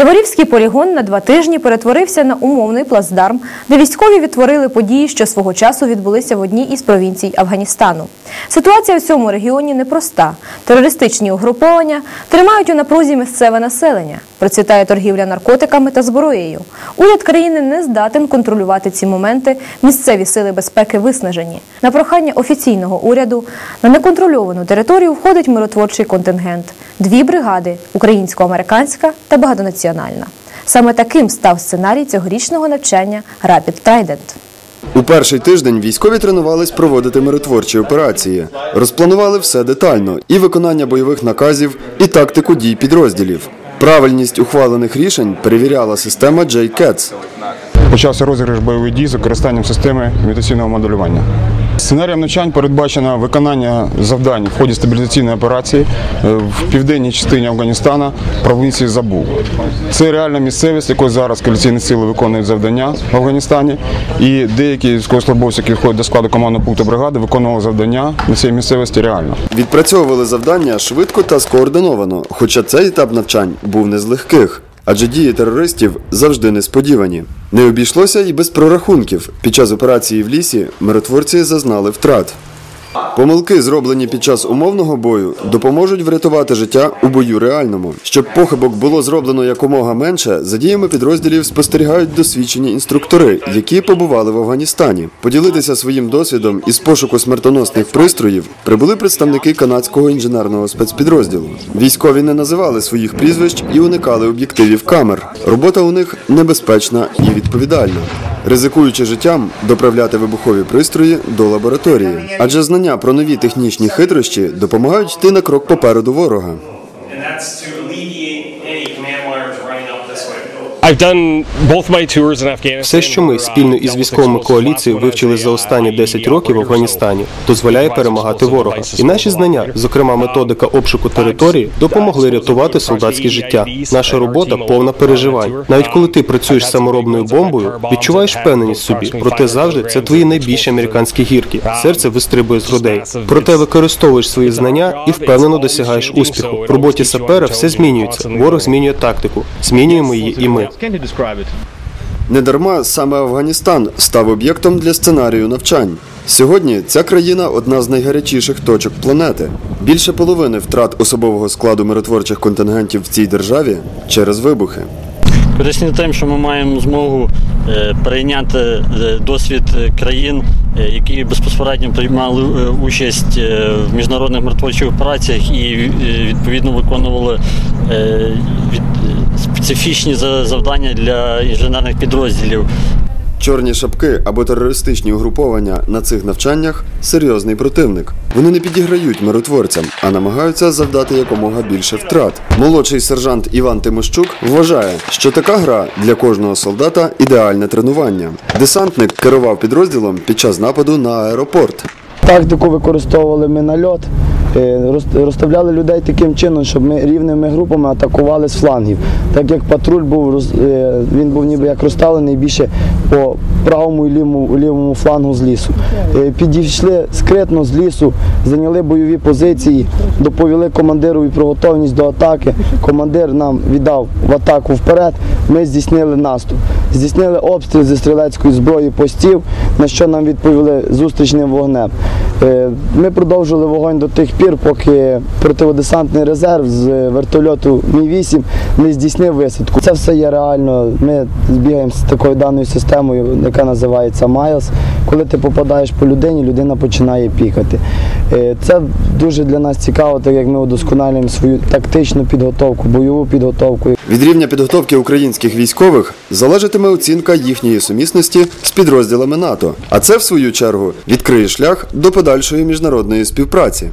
Яворівський полігон на два тижні перетворився на умовний плацдарм, де військові відтворили події, що свого часу відбулися в одній із провінцій Афганістану. Ситуація в цьому регіоні непроста. Терористичні угруповання тримають у напрузі місцеве населення. Процвітає торгівля наркотиками та зброєю. Уряд країни не здатен контролювати ці моменти. Місцеві сили безпеки виснажені. На прохання офіційного уряду на неконтрольовану територію входить миротворчий контингент. Дві бригади українсько-американська та багатонаціональна. Саме таким став сценарій цьогорічного навчання Rapid Trident. У перший тиждень військові тренувались проводити миротворчі операції, розпланували все детально і виконання бойових наказів, і тактику дій підрозділів. Правильність ухвалених рішень перевіряла система JCATS. Почався розіграш бойових дій з використанням системи імітаційного моделювання. Сценарієм навчань передбачено виконання завдань в ході стабілізаційної операції е, в південній частині Афганістана, провінції Забул. Це реальна місцевість, якою зараз коаліційні сили виконують завдання в Афганістані. І деякі військовослужбовці, які входять до складу командного пункту бригади, виконували завдання на цій місцевості реально. Відпрацьовували завдання швидко та скоординовано, хоча цей етап навчань був не з легких. Адже дії терористів завжди несподівані. Не обійшлося і без прорахунків. Під час операції в лісі миротворці зазнали втрат. Помилки, зроблені під час умовного бою, допоможуть врятувати життя у бою реальному. Щоб похибок було зроблено якомога менше, за діями підрозділів спостерігають досвідчені інструктори, які побували в Афганістані. Поділитися своїм досвідом із пошуку смертоносних пристроїв прибули представники канадського інженерного спецпідрозділу. Військові не називали своїх прізвищ і уникали об'єктивів камер. Робота у них небезпечна і відповідальна. Ризикуючи життям, доправляти вибухові пристрої до лабораторії, адже знання про нові технічні хитрощі допомагають йти на крок попереду ворога. Все, що ми спільно із військовими коаліцією вивчили за останні 10 років в Афганістані, дозволяє перемагати ворога. І наші знання, зокрема методика обшуку території, допомогли рятувати солдатське життя. Наша робота повна переживань. Навіть коли ти працюєш саморобною бомбою, відчуваєш впевненість собі. Проте завжди це твої найбільші американські гірки. Серце вистрибує з грудей. Проте використовуєш свої знання і впевнено досягаєш успіху. В роботі сапера все змінюється. Ворог змінює тактику. Змінюємо її і ми. Недарма саме Афганістан став об'єктом для сценарію навчань. Сьогодні ця країна одна з найгарячіших точок планети. Більше половини втрат особового складу миротворчих контингентів в цій державі через вибухи. Корисні тим, що ми маємо змогу е, перейняти е, досвід країн, е, які безпосередньо приймали участь в міжнародних миротворчих операціях і відповідно виконували від- специфічні за- завдання для інженерних підрозділів. Чорні шапки або терористичні угруповання на цих навчаннях серйозний противник. Вони не підіграють миротворцям, а намагаються завдати якомога більше втрат. Молодший сержант Іван Тимощук вважає, що така гра для кожного солдата ідеальне тренування. Десантник керував підрозділом під час нападу на аеропорт. Тактику використовували ми нальот, е, роз- розставляли людей таким чином, щоб ми рівними групами атакували з флангів. Так як патруль був е, він був ніби як розставлений більше по правому і лівому, лівому флангу з лісу. Е, Підійшли скритно з лісу, зайняли бойові позиції, доповіли командирові про готовність до атаки. Командир нам віддав в атаку вперед. Ми здійснили наступ. Здійснили обстріл зі стрілецької зброї постів, на що нам відповіли зустрічним вогнем. Е, Ми продовжили вогонь до тих пір, поки противодесантний резерв з вертольоту Мі-8 не здійснив висадку. Це все є реально. Ми збігаємо з такою даною системою, яка називається Miles. Коли ти попадаєш по людині, людина починає пікати. Е, Це дуже для нас цікаво, так як ми удосконалюємо свою тактичну підготовку, бойову підготовку. Від рівня підготовки українських військових залежатиме оцінка їхньої сумісності з підрозділами НАТО. А це, в свою чергу, відкриє шлях до подальшої міжнародної співпраці.